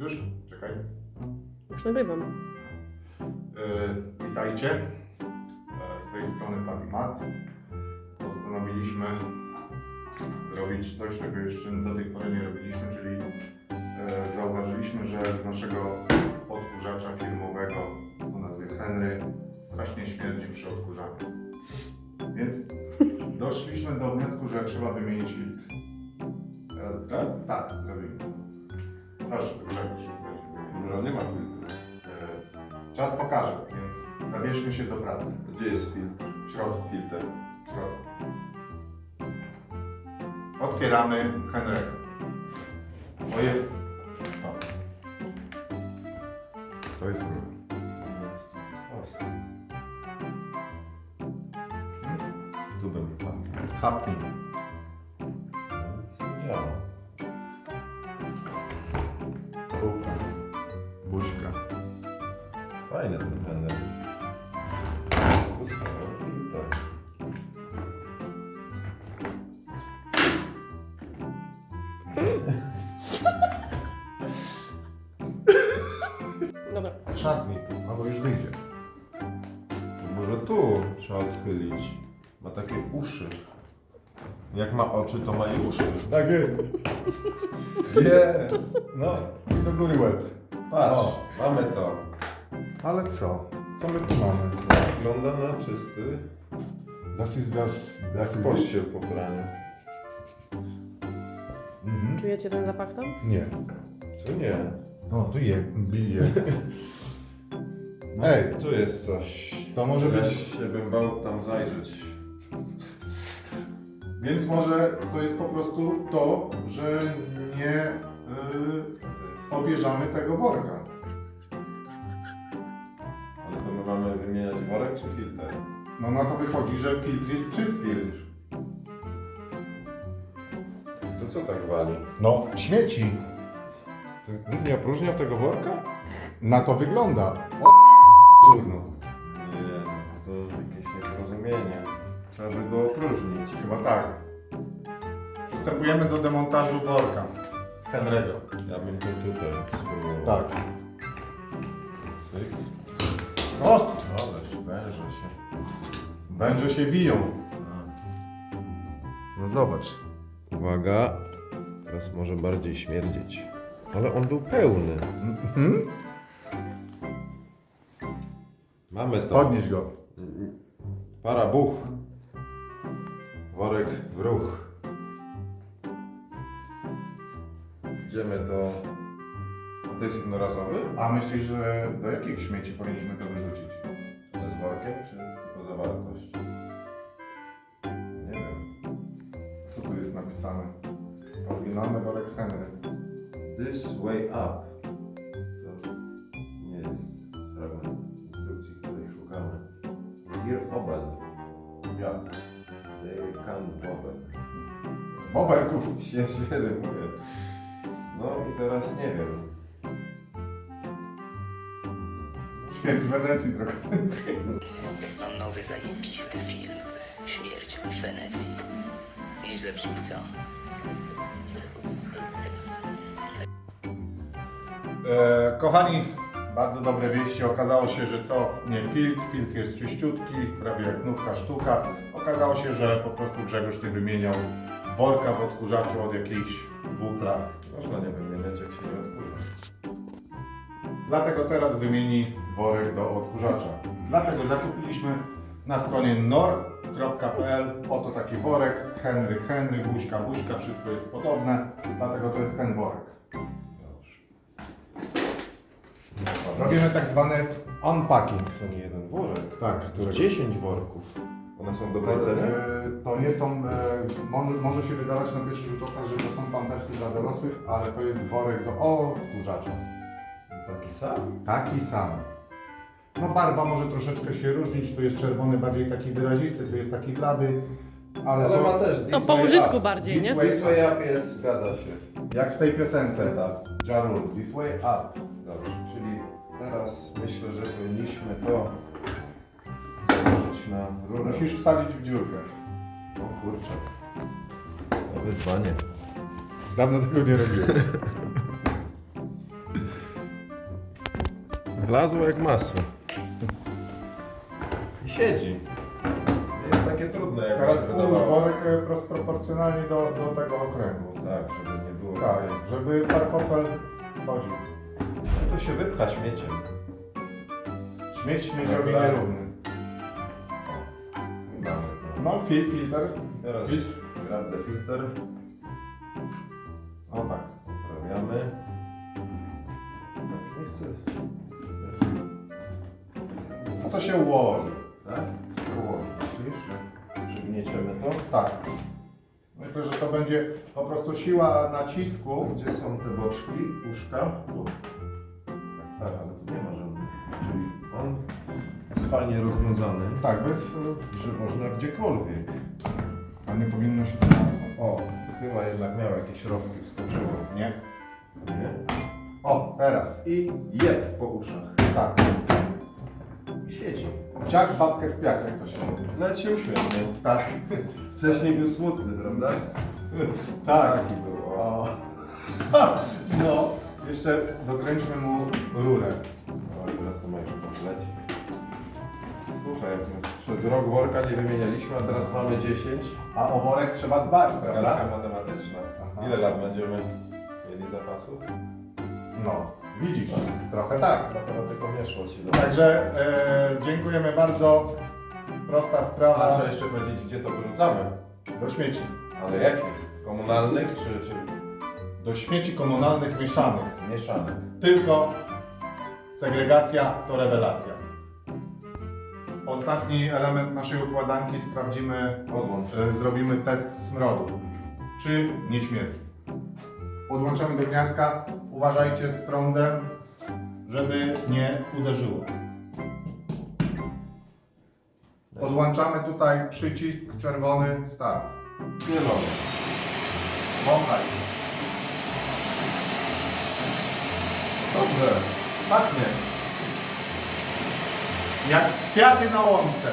Już? Czekaj. Już nagrywam. E, witajcie. E, z tej strony Patty Matt. Postanowiliśmy zrobić coś, czego jeszcze do tej pory nie robiliśmy, czyli e, zauważyliśmy, że z naszego odkurzacza firmowego o nazwie Henry strasznie śmierdzi przy odkurzaniu. Więc doszliśmy do wniosku, że trzeba wymienić filtr. Teraz, tak? Tak, zrobimy. Proszę. Dobra, nie ma filtru. E, Czas pokaże, więc zabierzmy się do pracy. Gdzie jest filtr? W środku, Filtr. w środku. Otwieramy Henry'ego. To jest... To. To jest rur. Tu bym tam. Hapnij. Fajny ten penel. Kusnął filtr. Dobra. Szarpnij tu, albo już wyjdzie. Może tu trzeba odchylić. Ma takie uszy. Jak ma oczy, to ma i uszy. Tak jest. Jest! No, i do góry łeb. Patrz, O. mamy to. Ale co? Co my tu mamy? Wygląda na czysty Das ist das... Das ist... pościel po praniu. Mhm. Czujecie ten zapach tam? Nie. Tu nie. No, tu je, bije. Ej, Tu jest coś. To może ja być- się bym bał tam zajrzeć. Więc może to jest po prostu to, że nie yy, To jest... obierzamy tego worka. Mamy wymieniać worek czy filtr? No na to wychodzi, że filtr jest czysty. To co tak wali? No, śmieci. To nikt nie opróżniał tego worka? Na to wygląda. O. Nie, to jakieś nieporozumienie. Trzeba by go opróżnić. Chyba tak. Przystępujemy do demontażu worka z Henry'ego. Ja bym to tutaj spróbował. Tak. Cyk. O! Ależ węże się. Węże się wiją. No zobacz. Uwaga, teraz może bardziej śmierdzieć. Ale on był pełny. Mhm. Mamy to. Podnieś go. Para buch. Worek w ruch. Idziemy do... To jest jednorazowy? A myślisz, że do jakich śmieci powinniśmy to wyrzucić? Z workiem, czy tylko zawartość? Nie wiem. Co tu jest napisane? Oryginalny worek Henry. This way up. To nie jest fragment instrukcji, której szukamy. Hier oben. Ja. They can't oben. Boberku. Się, się. No i teraz nie wiem. Śmierć w Wenecji trochę ten film. Mam nowy zajebisty film. Śmierć w Wenecji. Nieźle brzmi, co? E, kochani, bardzo dobre wieści. Okazało się, że to nie filtr, filtr jest czyściutki, prawie jak nówka sztuka. Okazało się, że po prostu Grzegorz nie wymieniał worka w odkurzaczu od jakichś dwóch lat. Można nie wymieniać, jak się nie odkurza. Dlatego teraz wymieni worek do odkurzacza. Dlatego zakupiliśmy na stronie nor.pl oto taki worek. Henry, Henry, buźka, buźka, wszystko jest podobne. Dlatego to jest ten worek. Robimy tak zwany unpacking. To nie jeden worek. Tak, To 10 worków. One są dobre ceny? E, To nie są, e, mo- może się wydawać na pierwszy rzut oka, że to są pampersy dla dorosłych, ale to jest worek do odkurzacza. Taki sam? Taki sam. No barwa może troszeczkę się różnić, tu jest czerwony bardziej taki wyrazisty, tu jest taki blady, ale, Ale to ma też To this po way użytku up. bardziej, This nie? way- This way up jest, zgadza się. jak w tej piosence, Ja Rule, this way up. Dobrze, czyli teraz myślę, że powinniśmy to założyć na rurę. Musisz wsadzić w dziurkę. O kurczę. To wyzwanie. Dawno tego nie robiłem. wlazło jak masło. Siedzi. Nie jest takie trudne jak Teraz ułóż worek e, prost- proporcjonalnie do, do tego okręgu. Tak, żeby nie było. Tak, żeby parfocel chodził. To się wypcha śmieciem. Śmieć śmieciowi Dobra. nierówny. Mamy to. No, fil, filtr. Teraz Fil- grab the filter. O tak. Poprawiamy. Tak, nie chcę. No to się ułoży. Tak? Ułoży. Myślisz? Przygnieciemy to. Tak. Myślę, że to będzie po prostu siła nacisku. Gdzie są te boczki, uszka? Tu. Tak, tak, ale tu nie ma żadnych. Czyli on jest fajnie rozwiązany, Tak, bez... że można gdziekolwiek. A nie powinno się. O, chyba jednak miał jakieś rowki wskoczyło. Nie. Nie? O, teraz. I jeb po uszach. Tak. Ciach babkę w piach, jak to się mówi. Nawet się uśmiechnął. Tak. Wcześniej był smutny, prawda? Tak. Taki był. O. No. Jeszcze dokręćmy mu rurę. O, teraz to mają leci. Słuchaj, przez rok worka nie wymienialiśmy, a teraz mamy 10. A o worek trzeba dbać, prawda? Gadka matematyczna. Aha. Ile lat będziemy mieli zapasu? No. Widzisz, trochę tak. Do... Także e, dziękujemy bardzo. Prosta A sprawa. trzeba jeszcze powiedzieć, gdzie to wyrzucamy. Do śmieci. Ale jakich? Komunalnych czy, czy Do śmieci komunalnych mieszanych. zmieszanych? Tylko segregacja to rewelacja. Ostatni element naszej układanki sprawdzimy, Podłącz. e, zrobimy test smrodu. Czy nie śmierdzi. Podłączamy do gniazdka. Uważajcie z prądem, żeby nie uderzyło. Podłączamy tutaj przycisk czerwony start. Zielony. Wąchaj. Dobrze. Pachnie. Jak kwiaty na łące.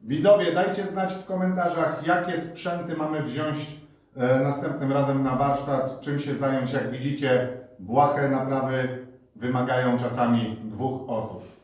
Widzowie, dajcie znać w komentarzach, jakie sprzęty mamy wziąć następnym razem na warsztat, czym się zająć. Jak widzicie, błahe naprawy wymagają czasami dwóch osób.